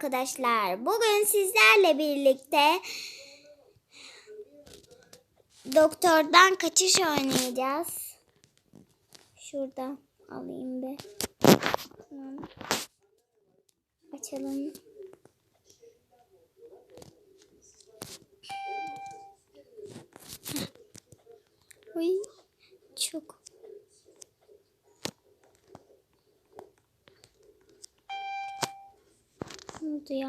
arkadaşlar. Bugün sizlerle birlikte doktordan kaçış oynayacağız. Şuradan alayım bir. Açalım. Uy, çok. Oldu ya?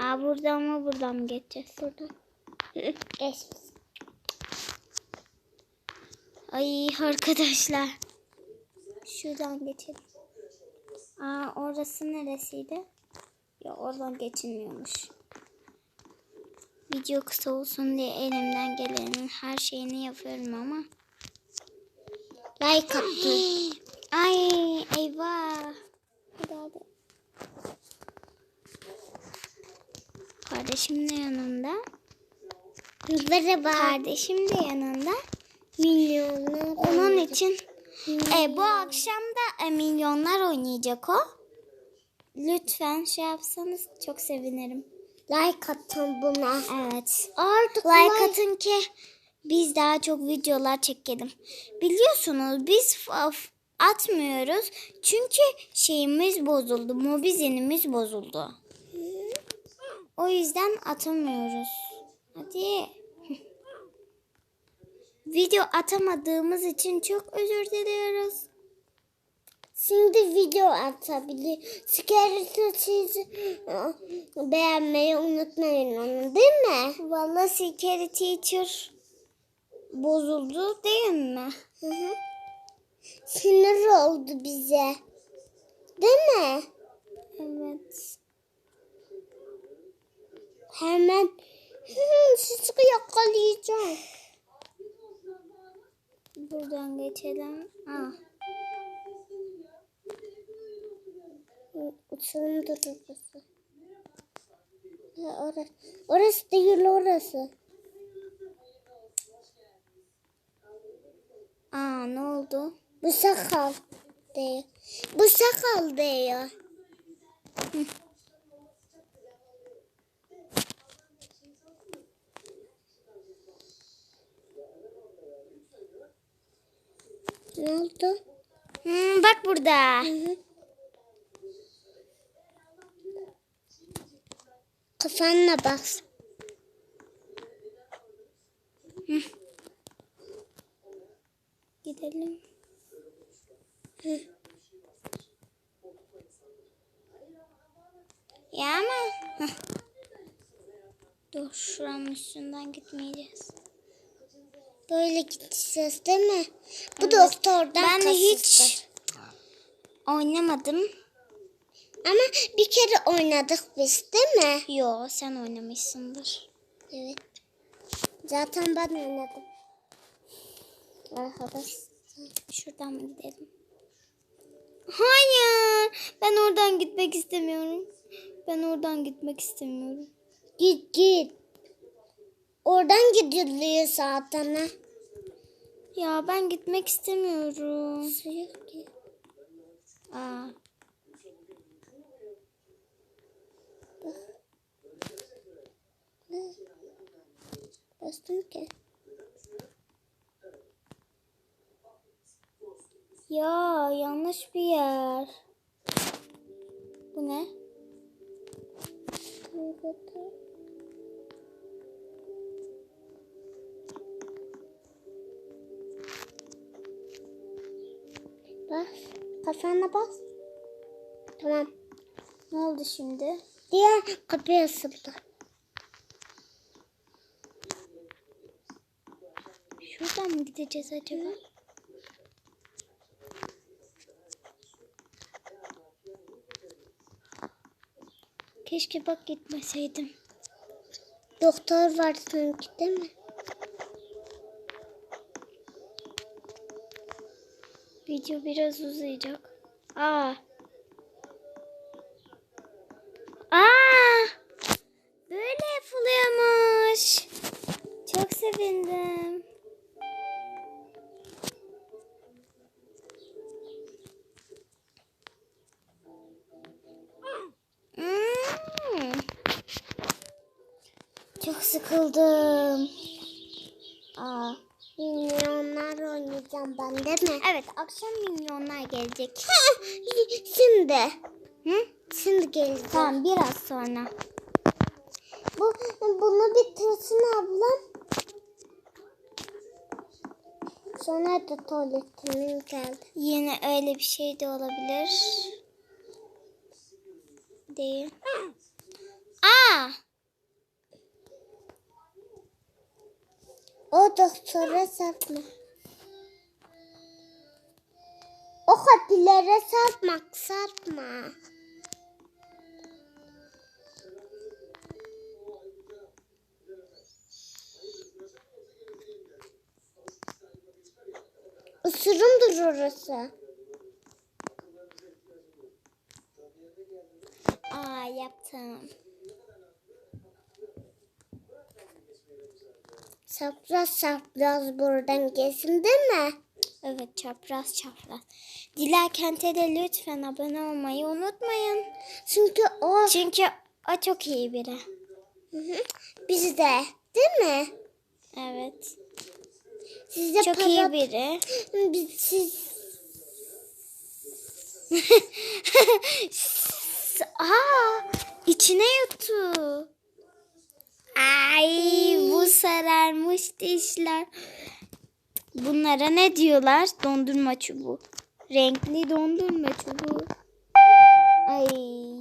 Aa buradan mı buradan mı geçeceğiz? Buradan. Geç. Ay arkadaşlar. Şuradan geçelim. Aa orası neresiydi? Ya oradan geçilmiyormuş. Video kısa olsun diye elimden gelenin her şeyini yapıyorum ama. Like attım. Ay eyvah. Hadi hadi. Kardeşim de yanında. Merhaba. Kardeşim de yanında. Milyonlar. Onun için e, bu akşam da e, milyonlar oynayacak o. Lütfen şey yapsanız çok sevinirim. Like atın buna. Evet. Artık Like atın ki biz daha çok videolar çekelim. Biliyorsunuz biz atmıyoruz çünkü şeyimiz bozuldu. Mobizenimiz bozuldu. O yüzden atamıyoruz. Hadi. Video atamadığımız için çok özür diliyoruz. Şimdi video atabilir. Sigarası siz beğenmeyi unutmayın onu değil mi? Vallahi Security Teacher bozuldu değil mi? Hı hı. Sinir oldu bize. Değil mi? Evet. Hemen hı, sizi yakalayacağım. Buradan geçelim. Ah. Uçurum orası. Ha, orası. Orası değil orası. Aa ne oldu? Bu sakal diyor. Bu sakal diyor. ne oldu? Hmm, bak burada. Hı hı. Kafanla bak. Gidelim. Ya ama. Dur şuranın üstünden gitmeyeceğiz. Böyle gideceğiz değil mi? Bu Evet. doktordan Ben de hiç oynamadım. Ama bir kere oynadık biz değil mi? Yo sen oynamışsındır. Evet. Zaten ben oynadım. Arkadaş. Şuradan mı gidelim? Hayır. Ben oradan gitmek istemiyorum. Ben oradan gitmek istemiyorum. Git git. Oradan gidiliyor zaten. Ya ben gitmek istemiyorum. Su yok ki. Aa. Bastım ki. Ya yanlış bir yer. Bu ne? Bas. Kafana bas. Tamam. Ne oldu şimdi? Diğer kapıya asıldı. Şuradan mı gideceğiz acaba? Keşke bak gitmeseydim. Doktor var sanki değil mi? Video biraz uzayacak. Aa. Aa! Böyle yapılıyormuş. Çok sevindim. Sıkıldım. Aa, milyonlar oynayacağım ben değil mi? Evet akşam milyonlar gelecek. Şimdi. Hı? Şimdi geleceğim. Tamam biraz sonra. Bu, bunu bitirsin ablam. Sonra da tuvaletimin geldi. Yine öyle bir şey de olabilir. Değil. Aa! O doktora sarpma. O kapilere sarpmak sarpma. Usurumdur orası. Aa yaptım. Sapraz sapraz buradan geçsin değil mi? Evet çapraz çapraz. Dila Kent'e de lütfen abone olmayı unutmayın. Çünkü o Çünkü o çok iyi biri. Hı hı. biz de değil mi? Evet. Size Çok para... iyi biri. Biz, siz... Aa, içine yuttu. Ay bu sararmış dişler. Bunlara ne diyorlar? Dondurma çubuğu. Renkli dondurma çubuğu. Ay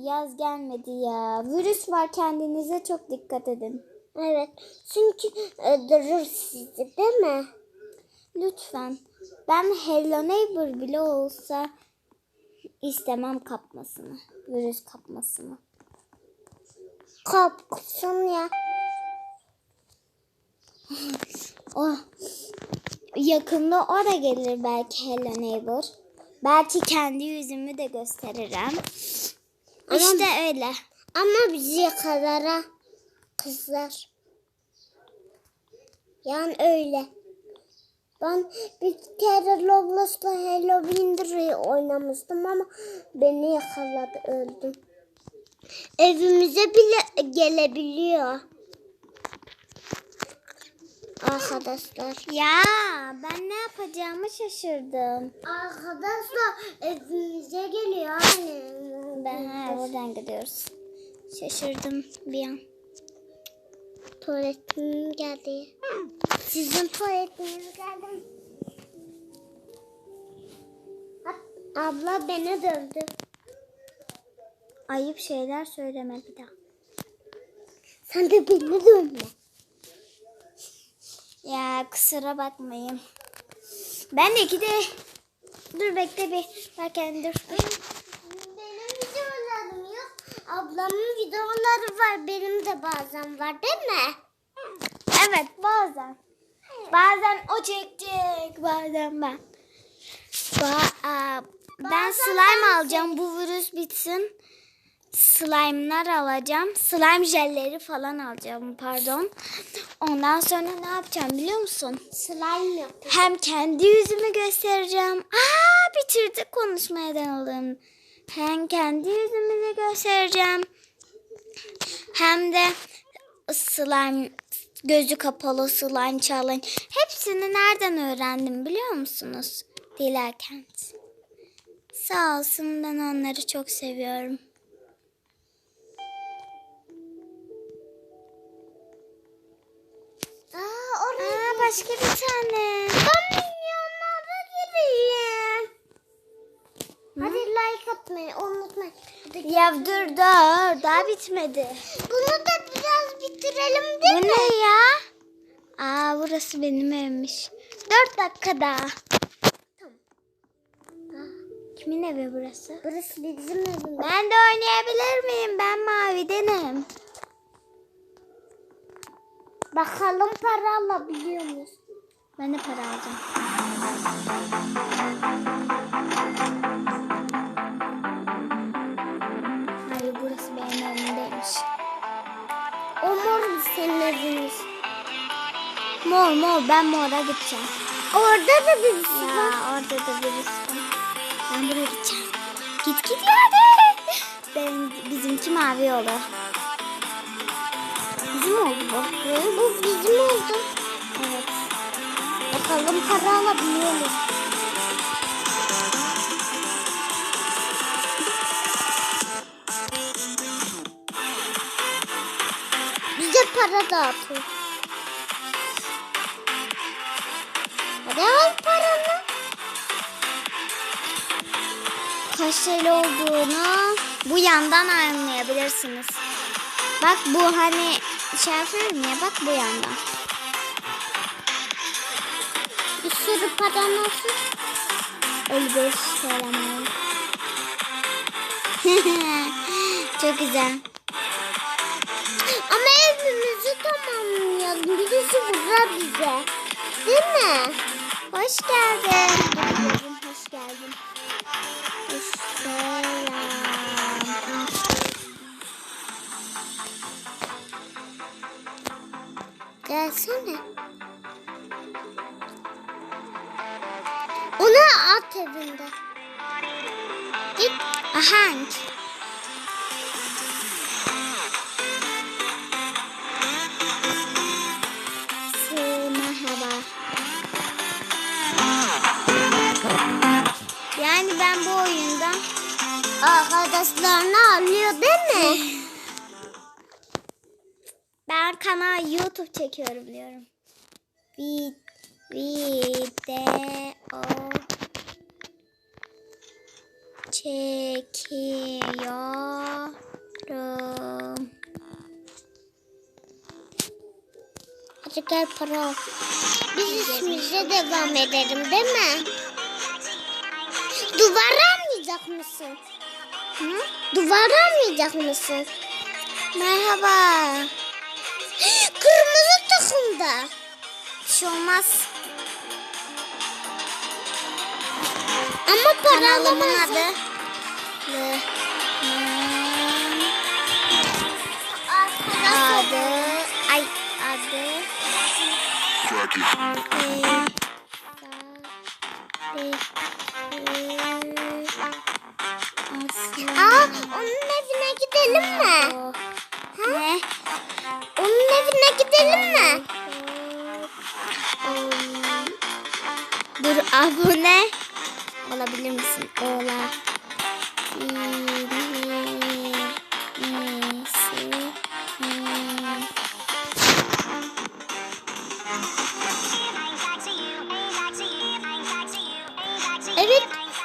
yaz gelmedi ya. Virüs var kendinize çok dikkat edin. Evet. Çünkü öldürür sizi değil mi? Lütfen. Ben Hello Neighbor bile olsa istemem kapmasını. Virüs kapmasını. Korksun ya. Oh. Yakında o da gelir belki Hello Neighbor. Belki kendi yüzümü de gösteririm. Ama- İşte öyle. Ama bizi yakalara kızlar. Yani öyle. Ben bir kere Roblox'la Hello Winter'ı oynamıştım ama beni yakaladı öldüm. Evimize bile gelebiliyor. Arkadaşlar. Ya ben ne yapacağımı şaşırdım. Arkadaşlar evimize geliyor. Ben ha, buradan gidiyoruz. Şaşırdım bir an. Tuvaletim geldi. Sizin tuvaletiniz geldi. Ab- Abla beni dövdü. Ayıp şeyler söyleme bir daha. Sen de beni dövme. Ya kusura bakmayın. Ben de iki de... Dur bekle bir. Bakın dur. Benim videolarım yok. Ablamın videoları var. Benim de bazen var değil mi? Evet bazen. Bazen o çekecek bazen ben. Ba ben Bazen slime ben alacağım bu virüs bitsin. Slime'lar alacağım. Slime jelleri falan alacağım pardon. Ondan sonra ne yapacağım biliyor musun? Slime yok. Hem kendi yüzümü göstereceğim. Aa bitirdik konuşmadan oğlum. Hem kendi yüzümü de göstereceğim. Hem de slime gözü kapalı slime challenge. Hepsini nereden öğrendim biliyor musunuz? Dilerken. Sağ olsun ben onları çok seviyorum. Oraya Aa başka bir tane. Ben milyonlara gireyim. Hadi like atmayı unutmayın. Ya dur dur daha bitmedi. Bunu da biraz bitirelim Bu değil mi? ne ya? Aa burası benim evmiş. Dört dakika daha. Kimin evi burası? Burası bizim evimiz. Ben de oynayabilir miyim? Ben mavidenim. Bakalım para alabiliyor muyuz? Ben de para alacağım. Hayır burası benim evimdeymiş. O mor senin eviniz. Mor mor ben mora gideceğim. Orada da birisi Ya var. orada da birisi var. Ben buraya gideceğim. Git git hadi. Ben bizimki mavi olur. Oldu bu. Bizim oldu. Evet. Bakalım para alabiliyor muyuz? Bize para dağıtın. Hadi al paranı. Kaç TL olduğunu bu yandan anlayabilirsiniz. Bak bu hani yapıyorum ya bak bu yandan. Bir sürü paran olsun. Öyle söylemem. Çok güzel. Ama evimizi tamamlayalım. Birisi vurur bize. Değil mi? Hoş geldin. Gelsene. Onu at evinde. Git. Ahank. Yani ben bu oyunda Arkadaşlarını alıyor değil mi? Kanal YouTube çekiyorum diyorum. Vid video çekiyorum. Hadi gel para. Biz işimize devam edelim değil mi? Duvar almayacak mısın? Hı? Duvar almayacak mısın? Merhaba. Kırmızı takımda. Bir şey olmaz. Ama para Kanalımın alamazsın. adı. Adı. Ay adı. Crack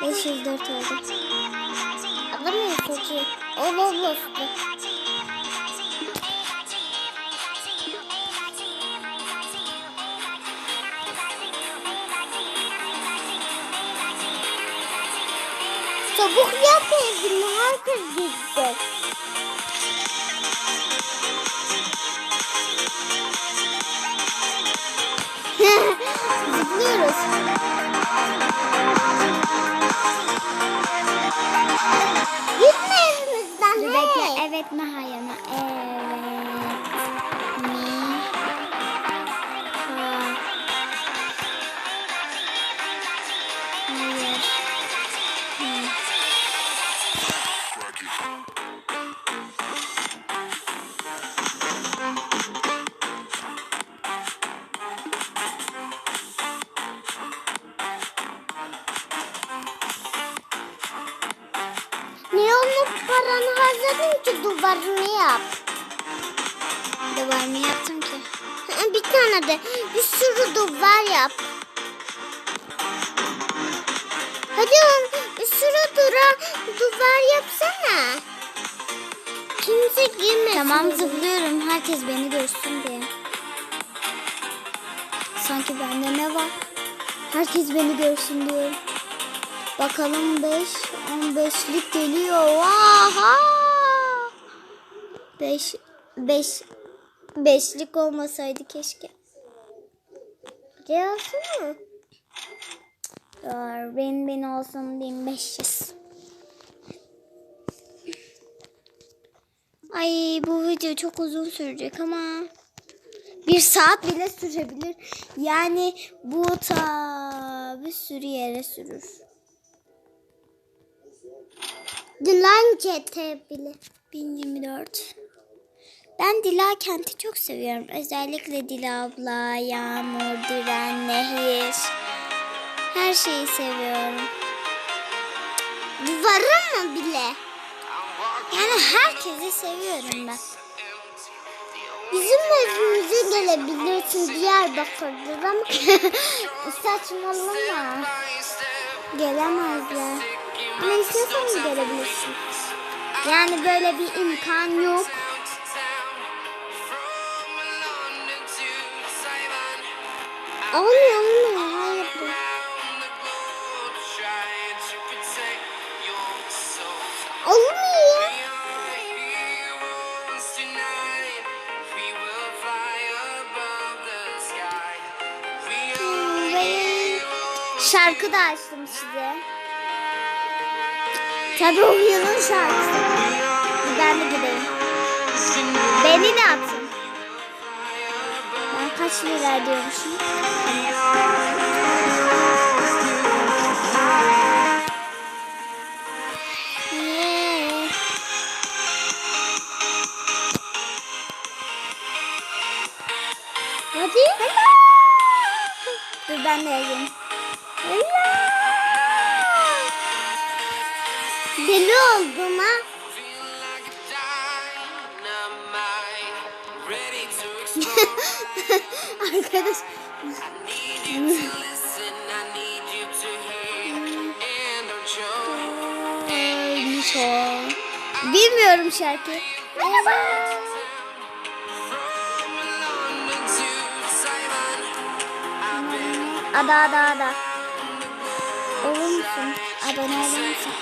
504 oldu. Alamıyorsun ki. O Roblox'tu. Çabuk yap evini. Herkes gidecek. Zıplıyoruz. Bekle. Evet mi tane de bir sürü duvar yap. Hadi on bir sürü dura, duvar yapsana. Kimse girmesin. Tamam zıplıyorum. Herkes beni görsün diye. Sanki bende ne var? Herkes beni görsün diye. Bakalım 5, 15'lik geliyor. Aha! 5, 5, 5'lik olmasaydı keşke. Gelsene. Dur, bin bin olsun 1500. Ay bu video çok uzun sürecek ama bir saat bile sürebilir. Yani bu ta bir sürü yere sürür. Dilan bile. 1024. Ben Dila Kent'i çok seviyorum. Özellikle Dila abla, Yağmur, Diren, Nehir. Her şeyi seviyorum. Varım mı bile? Yani herkesi seviyorum ben. Bizim evimize gelebilirsin Diyarbakır'dır ama saçmalama. Gelemezler. Ama istiyorsanız gelebilirsin. Yani böyle bir imkan yok. Olmuyor olmuyor hayır. Olmuyor. Şarkı da açtım size. Tabii o yılın şarkısı. Ben de gideyim. Beni de atın. Kaç lira diyormuşum? Hadi. Dur ben de yazayım. Deli oldum ha. Arkadaş. Bilmiyorum şarkı. Merhaba. Ada ada ada. Olur musun? Abone olur musun?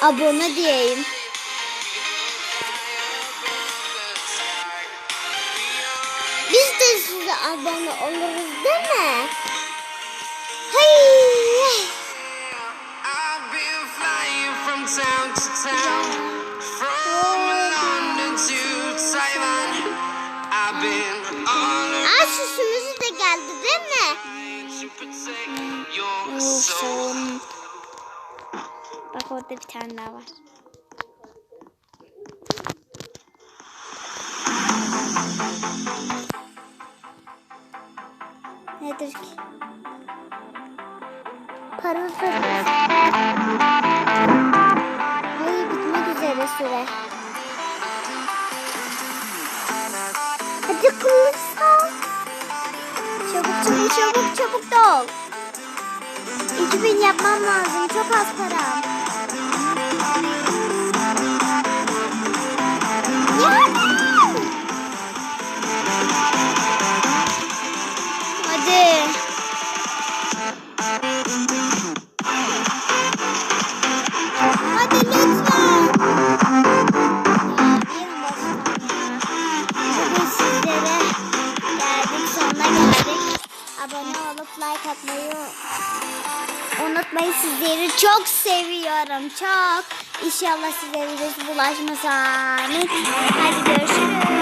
Abone diyeyim. Biz de size abone oluruz değil mi? Hey! Town to town, from London to Taiwan. I've been all Ay süsümüzü de geldi değil mi? Oh. Bak orada bir tane daha var. Nedir ki? Para Ay bitmek üzere süre. Hadi konuşalım. Çabuk çabuk çabuk çabuk dol. 2000 yapmam lazım. Çok az param. Seviyorum. Çok. İnşallah size virüs bulaşmaz. Hadi görüşürüz.